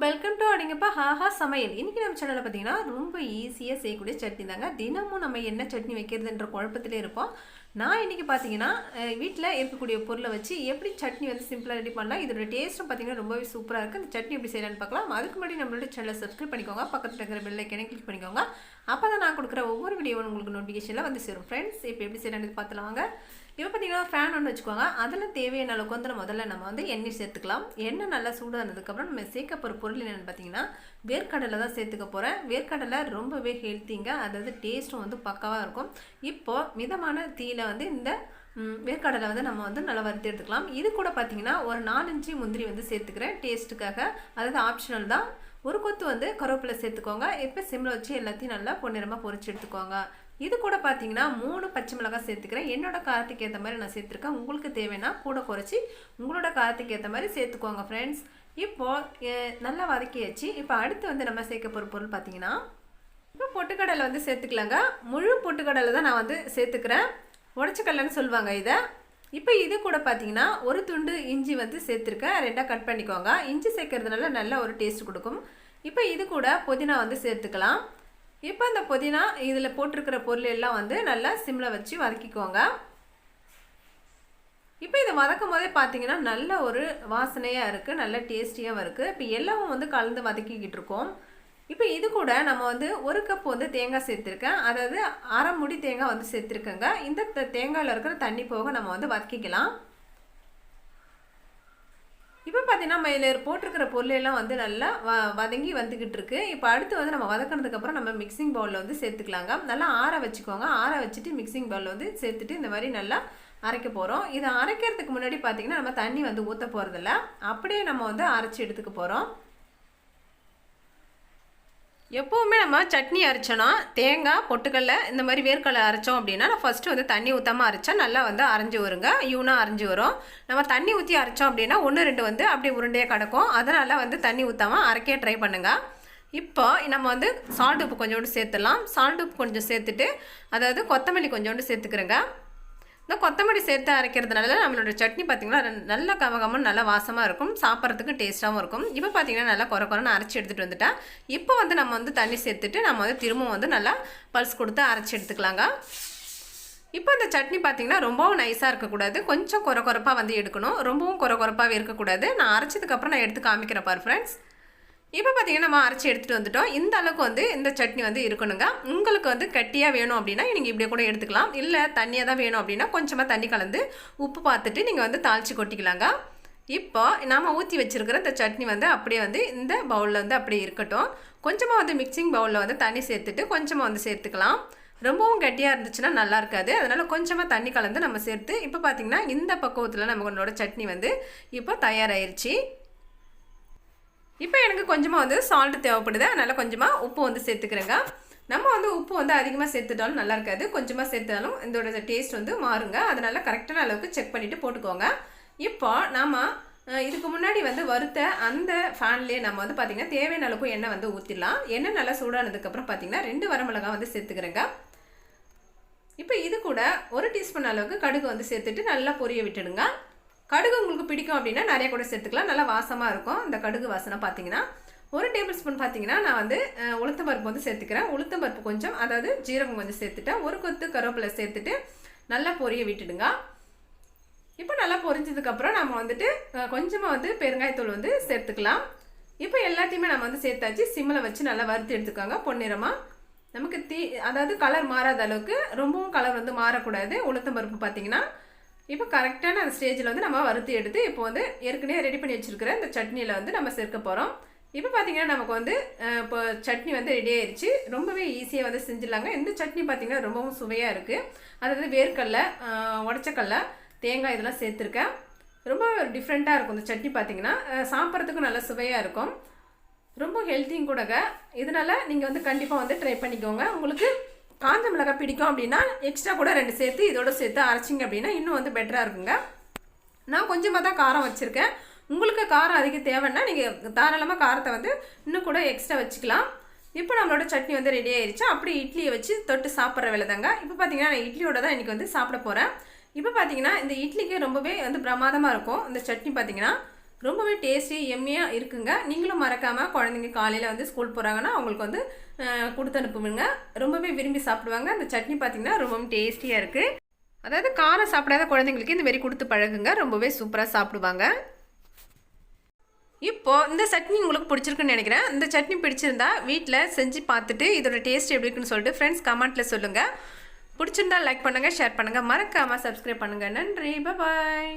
Welcome to அப்படிங்கப்பா haha சமையல். இன்றைக்கி நம்ம சேனலில் பார்த்தீங்கன்னா ரொம்ப ஈஸியாக செய்யக்கூடிய சட்னி தாங்க. தினமும் நம்ம என்ன சட்னி வைக்கிறதுன்ற குழப்பத்திலே இருப்போம். நான் இன்றைக்கி பார்த்தீங்கன்னா வீட்டில் இருக்கக்கூடிய பொருளை வச்சு எப்படி சட்னி வந்து சிம்பிளாக ரெடி பண்ணலாம் இதோட டேஸ்ட்டும் பார்த்தீங்கன்னா ரொம்பவே சூப்பராக இருக்குது இந்த சட்னி எப்படி செய்யலான்னு பார்க்கலாம் அதுக்கு முன்னாடி நம்மளோட சேனலை சப்ஸ்கிரைப் பண்ணிக்கோங்க. பக்கத்தில் இருக்கிற பெல் கிளிக் பண்ணிக்கோங்க. அப்போ தான் நான் கொடுக்குற ஒவ்வொரு வீடியோவும் உங்களுக்கு நோட்டிஃபிகேஷனில் வந்து சேரும். ஃப்ரெண்ட்ஸ் இப்போ எப்படி செய்யலான்னு பார்த்துலாம் வாங்க. இப்போ பார்த்தீங்கன்னா ஃபேன் ஒன்று வச்சுக்கோங்க. அதில் தேவையான அளவுக்கு வந்து முதல்ல நம்ம வந்து எண்ணெய் சேர்த்துக்கலாம். எண்ணெய் நல்லா சூடானதுக்கப்புறம் நம்ம சேர்க்க போகிற பொருள் என்னென்னு பார்த்தீங்கன்னா வேர்க்கடலை தான் சேர்த்துக்க போகிறேன் வேர்க்கடலை ரொம்பவே ஹெல்த்திங்க அதாவது டேஸ்ட்டும் வந்து பக்காவாக இருக்கும். இப்போது மிதமான தீயில வந்து இந்த வேர்க்கடலை வந்து நம்ம வந்து நல்லா வறுத்து எடுத்துக்கலாம். இது கூட பார்த்தீங்கன்னா ஒரு நாலஞ்சு முந்திரி வந்து சேர்த்துக்கிறேன். டேஸ்ட்டுக்காக அதாவது ஆப்ஷனல் தான். ஒரு கொத்து வந்து கருவேப்பிலை சேர்த்துக்கோங்க. இப்போ சிம்மில் வச்சு எல்லாத்தையும் நல்லா பொன்னிறமாக பொரிச்சு எடுத்துக்கோங்க. இது கூட பார்த்தீங்கன்னா மூணு பச்சை மிளகாய் சேர்த்துக்கிறேன். என்னோட காரத்துக்கு ஏற்ற மாதிரி நான் சேர்த்துருக்கேன். உங்களுக்கு தேவைன்னா கூட குறைச்சி உங்களோட காரத்துக்கு ஏற்ற மாதிரி சேர்த்துக்கோங்க ஃப்ரெண்ட்ஸ் இப்போது நல்லா வதக்கியாச்சு. இப்போ அடுத்து வந்து நம்ம சேர்க்க போகிற பொருள் பார்த்தீங்கன்னா இப்போ பொட்டுக்கடலை வந்து சேர்த்துக்கலாங்க. முழு பொட்டுக்கடலை தான் நான் வந்து சேர்த்துக்கிறேன். உடச்சக்கடலைன்னு சொல்லுவாங்க இதை. இப்போ இது கூட பார்த்தீங்கன்னா ஒரு துண்டு இஞ்சி வந்து சேர்த்துருக்கேன் ரெண்டாக கட் பண்ணிக்கோங்க. இஞ்சி சேர்க்கறதுனால நல்ல ஒரு டேஸ்ட் கொடுக்கும். இப்போ இது கூட புதினா வந்து சேர்த்துக்கலாம். இப்போ அந்த புதினா இதில் போட்டிருக்கிற பொருள் எல்லாம் வந்து நல்லா சிம்மில் வச்சு வதக்கிக்கோங்க. இப்போ இதை வதக்கும் போதே பார்த்தீங்கன்னா நல்ல ஒரு வாசனையாக இருக்குது நல்ல டேஸ்டியாகவும் இருக்குது இப்போ எல்லாமும் வந்து கலந்து வதக்கிக்கிட்டு இருக்கோம். இப்போ இது கூட நம்ம வந்து ஒரு கப் வந்து தேங்காய் சேர்த்துருக்கேன். அதாவது அரை முடி தேங்காய் வந்து சேர்த்துருக்கேங்க. இந்த தேங்காயில் இருக்கிற தண்ணி போக நம்ம வந்து வதக்கிக்கலாம். இப்போ பார்த்தீங்கன்னா நம்ம இதில் போட்டிருக்கிற பொருளெல்லாம் வந்து நல்லா வ வதங்கி வந்துக்கிட்டு இருக்கு. இப்போ அடுத்து வந்து நம்ம வதக்கினதுக்கப்புறம் நம்ம மிக்சிங் பவுலில் வந்து சேர்த்துக்கலாங்க. நல்லா ஆற வச்சுக்கோங்க. ஆற வச்சுட்டு மிக்சிங் பவுலில் வந்து சேர்த்துட்டு இந்த மாதிரி நல்லா அரைக்க போகிறோம் இதை அரைக்கிறதுக்கு முன்னாடி பார்த்தீங்கன்னா நம்ம தண்ணி வந்து ஊற்ற போகிறதில்ல அப்படியே நம்ம வந்து அரைச்சி எடுத்துக்க போகிறோம் எப்போவுமே நம்ம சட்னி அரைச்சோன்னா தேங்காய் பொட்டுக்கடலை இந்த மாதிரி வேர்க்கடலை அரைச்சோம் அப்படின்னா நான் ஃபஸ்ட்டு வந்து தண்ணி ஊற்றாமல் அரைச்சா நல்லா வந்து அரைஞ்சு வருங்க. யூனாக அரைஞ்சு வரும். நம்ம தண்ணி ஊற்றி அரைச்சோம் அப்படின்னா ஒன்று ரெண்டு வந்து அப்படியே உருண்டையாக கிடக்கும். அதனால் வந்து தண்ணி ஊற்றாமல் அரைக்க ட்ரை பண்ணுங்கள் இப்போ நம்ம வந்து சால்ட் உப்பு கொஞ்சோண்டு சேர்த்துடலாம். சால்ட் உப்பு கொஞ்சம் சேர்த்துட்டு அதாவது கொத்தமல்லி கொஞ்சோண்டு சேர்த்துக்கிறேங்க. இந்த கொத்தமல்லி சேர்த்து அரைக்கிறதுனால நம்மளோட சட்னி பார்த்திங்கன்னா நல்ல கவகமும் நல்லா வாசமாக இருக்கும். சாப்பிட்றதுக்கு டேஸ்ட்டாகவும் இருக்கும். இப்போ பார்த்திங்கன்னா நல்லா குறை குறைன்னு அரைச்சி எடுத்துகிட்டு வந்துட்டேன் இப்போ வந்து நம்ம வந்து தண்ணி சேர்த்துட்டு நம்ம வந்து திரும்பவும் வந்து நல்லா பல்ஸ் கொடுத்து அரைச்சி எடுத்துக்கலாங்க. இப்போ இந்த சட்னி பார்த்திங்கன்னா ரொம்பவும் நைஸாக இருக்கக்கூடாது. கொஞ்சம் குறை குறைப்பாக வந்து எடுக்கணும். ரொம்பவும் குறை குறைப்பாகவே இருக்கக்கூடாது. நான் அரைச்சதுக்கப்புறம் நான் எடுத்து காமிக்கிறேன் பார் ஃப்ரெண்ட்ஸ் இப்போ பார்த்தீங்கன்னா நம்ம அரைச்சி எடுத்துகிட்டு வந்துட்டோம். இந்த அளவுக்கு வந்து இந்த சட்னி வந்து இருக்கணுங்க. உங்களுக்கு வந்து கட்டியாக வேணும் அப்படின்னா நீங்கள் இப்படியே கூட எடுத்துக்கலாம். இல்லை தண்ணியாக தான் வேணும் அப்படின்னா கொஞ்சமாக தண்ணி கலந்து உப்பு பார்த்துட்டு நீங்கள் வந்து தாளித்து கொட்டிக்கலாங்க. இப்போ நாம் ஊற்றி வச்சுருக்கிற இந்த சட்னி வந்து அப்படியே வந்து இந்த பவுலில் வந்து அப்படியே இருக்கட்டும். கொஞ்சமாக வந்து மிக்சிங் பவுலில் வந்து தண்ணி சேர்த்துட்டு கொஞ்சமாக வந்து சேர்த்துக்கலாம். ரொம்பவும் கட்டியாக இருந்துச்சுன்னா நல்லா இருக்காது. அதனால் கொஞ்சமாக தண்ணி கலந்து நம்ம சேர்த்து இப்போ பார்த்தீங்கன்னா இந்த பக்குவத்தில் நம்மளோட சட்னி வந்து இப்போ தயாராயிருச்சு. இப்போ எனக்கு கொஞ்சமாக வந்து சால்ட் தேவைப்படுது. அதனால் கொஞ்சமாக உப்பு வந்து சேர்த்துக்கிறேங்க. நம்ம வந்து உப்பு வந்து அதிகமாக சேர்த்துட்டாலும் நல்லா இருக்காது. கொஞ்சமாக சேர்த்தாலும் இதோட டேஸ்ட் வந்து மாறுங்க. அதனால் கரெக்டான அளவுக்கு செக் பண்ணிவிட்டு போட்டுக்கோங்க. இப்போ நாம் இதுக்கு முன்னாடி வந்து வறுத்த அந்த ஃபேன்லேயே நம்ம வந்து பார்த்திங்கன்னா தேவையான அளவுக்கு எண்ணெய் வந்து ஊற்றிடலாம் எண்ணெய் நல்லா சூடானதுக்கப்புறம் பார்த்திங்கன்னா ரெண்டு வரமிளகாய் வந்து சேர்த்துக்கிறேங்க. இப்போ இது கூட ஒரு டீஸ்பூன் அளவுக்கு கடுகு வந்து சேர்த்துட்டு நல்லா பொரிய விட்டுடுங்க. கடுகு உங்களுக்கு பிடிக்கும் அப்படின்னா நிறைய கூட சேர்த்துக்கலாம். நல்லா வாசமாக இருக்கும். இந்த கடுகு வாசனை பார்த்தீங்கன்னா ஒரு டேபிள் ஸ்பூன் பார்த்தீங்கன்னா நான் வந்து உளுத்தம் பருப்பு வந்து சேர்த்துக்கிறேன். உளுத்தம்பருப்பு கொஞ்சம் அதாவது ஜீரகம் கொஞ்சம் சேர்த்துட்டேன். ஒரு கொத்து கருவேப்பிலை சேர்த்துட்டு நல்லா பொரிய விட்டுடுங்க. இப்போ நல்லா பொரிஞ்சதுக்கப்புறம் நம்ம வந்துட்டு கொஞ்சமாக வந்து பெருங்காயத்தூள் வந்து சேர்த்துக்கலாம். இப்போ எல்லாத்தையுமே நம்ம வந்து சேர்த்தாச்சு. சிம்மில் வச்சு நல்லா வறுத்து எடுத்துக்கோங்க பொன்னிறமாக நமக்கு தீ அதாவது கலர் மாறாத அளவுக்கு ரொம்பவும் கலர் வந்து மாறக்கூடாது. உளுத்தம் பருப்பு பார்த்தீங்கன்னா இப்போ கரெக்டான அந்த ஸ்டேஜில் வந்து நம்ம வறுத்து எடுத்து இப்போ வந்து ஏற்கனவே ரெடி பண்ணி வச்சுருக்கிற இந்த சட்னியில் வந்து நம்ம சேர்க்க போகிறோம் இப்போ பார்த்திங்கன்னா நமக்கு வந்து இப்போ சட்னி வந்து ரெடி ஆயிடுச்சு ரொம்பவே ஈஸியாக வந்து செஞ்சிடலாங்க. இந்த சட்னி பார்த்தீங்கன்னா ரொம்பவும் சுவையாக இருக்குது அதாவது வேர்க்கடல உடச்சக்கடல தேங்காய் இதெல்லாம் சேர்த்துருக்கேன். ரொம்ப டிஃப்ரெண்ட்டாக இருக்கும் இந்த சட்னி பார்த்திங்கன்னா சாப்பிட்றதுக்கும் நல்லா சுவையாக இருக்கும். ரொம்ப ஹெல்த்தியும் கூடங்க. இதனால் நீங்கள் வந்து கண்டிப்பாக வந்து ட்ரை பண்ணிக்கோங்க. உங்களுக்கு காஞ்ச மிளகாய் பிடிக்கும் அப்படின்னா எக்ஸ்ட்ரா கூட ரெண்டு சேர்த்து இதோட சேர்த்து அரைச்சிங்க அப்படின்னா இன்னும் வந்து பெட்டராக இருக்குங்க. நான் கொஞ்சமாக தான் காரம் வச்சுருக்கேன். உங்களுக்கு காரம் அதிகம் தேவைன்னா நீங்கள் தாராளமாக காரத்தை வந்து இன்னும் கூட எக்ஸ்ட்ரா வச்சுக்கலாம். இப்போ நம்மளோட சட்னி வந்து ரெடி ஆயிடுச்சு அப்படி இட்லியை வச்சு தொட்டு சாப்பிட்ற வேலை தாங்க இப்போ பார்த்தீங்கன்னா நான் இட்லியோட தான் இன்றைக்கி வந்து சாப்பிட போகிறேன் இப்போ பார்த்தீங்கன்னா இந்த இட்லிக்கு ரொம்பவே வந்து பிரமாதமாக இருக்கும். இந்த சட்னி பார்த்தீங்கன்னா ரொம்பவே டேஸ்டி எம்மியாக இருக்குங்க. நீங்களும் மறக்காமல் குழந்தைங்க காலையில் வந்து ஸ்கூல் போகிறாங்கன்னா அவங்களுக்கு வந்து கொடுத்து அனுப்புவீங்க ரொம்பவே விரும்பி சாப்பிடுவாங்க. அந்த சட்னி பார்த்திங்கன்னா ரொம்பவும் டேஸ்டியாக இருக்குது அதாவது காரம் சாப்பிடாத குழந்தைங்களுக்கு இந்த மாரி கொடுத்து பழகுங்க. ரொம்பவே சூப்பராக சாப்பிடுவாங்க. இப்போது இந்த சட்னி உங்களுக்கு பிடிச்சிருக்குன்னு நினைக்கிறேன். இந்த சட்னி பிடிச்சிருந்தா வீட்டில் செஞ்சு பார்த்துட்டு இதோட டேஸ்ட் எப்படி இருக்குன்னு சொல்லிட்டு ஃப்ரெண்ட்ஸ் கமெண்ட்டில் சொல்லுங்கள் பிடிச்சிருந்தா லைக் பண்ணுங்கள் ஷேர் பண்ணுங்கள் மறக்காமல் சப்ஸ்கிரைப் பண்ணுங்கள் நன்றி. பாய்